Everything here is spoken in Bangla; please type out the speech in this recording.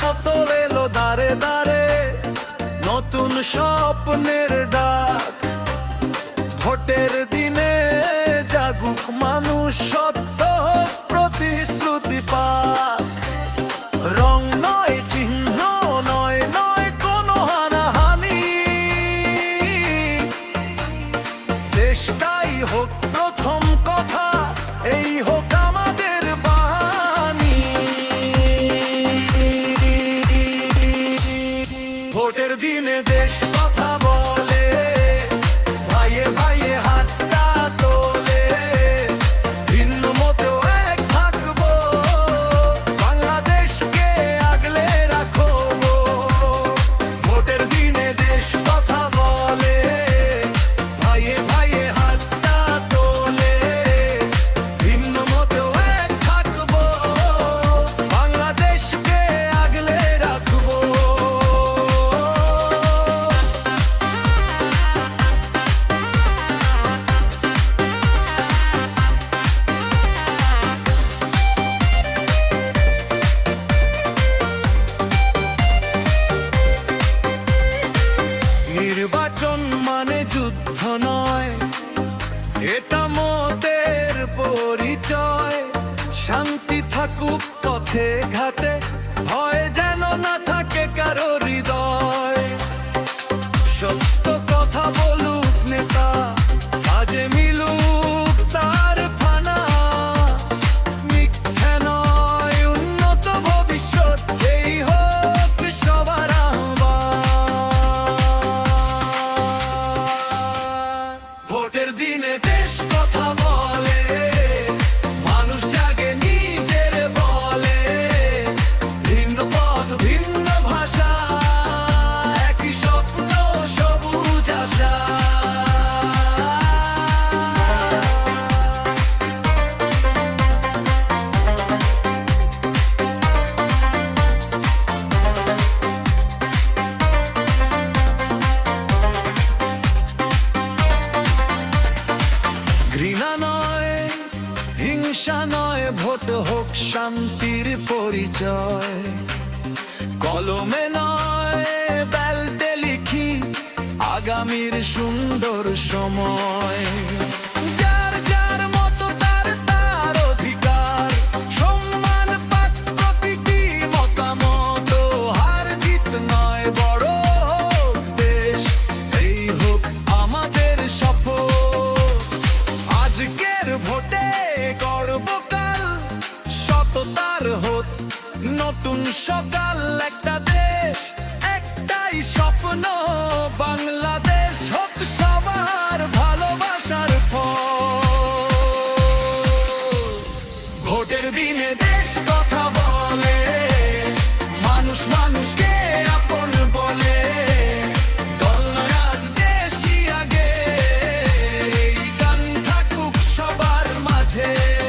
শত এলো দারে দারে নতুন স্বপ্নের ডাক। ভোটের দিনে জাগুক মানুষ সত্য প্রতিশ্রুতি পাক। রং নয়, চিহ্ন নয় নয় কোনো হানাহানি। দেশটাই হোক প্রথম কথা, এই হোক দিনে দেশ এটা মতের পরিচয়। শান্তি থাকুক পথে ঘাটে ভয় নয় হিংসা নয় ভোট হোক শান্তির পরিচয়। কলমে নয় বেলটে লিখি আগামীর সুন্দর সময়। ঠোঁটে গর্বকাল সততার হোত নতুন সকাল একটা দেশ একটাই স্বপ্ন। Yeah.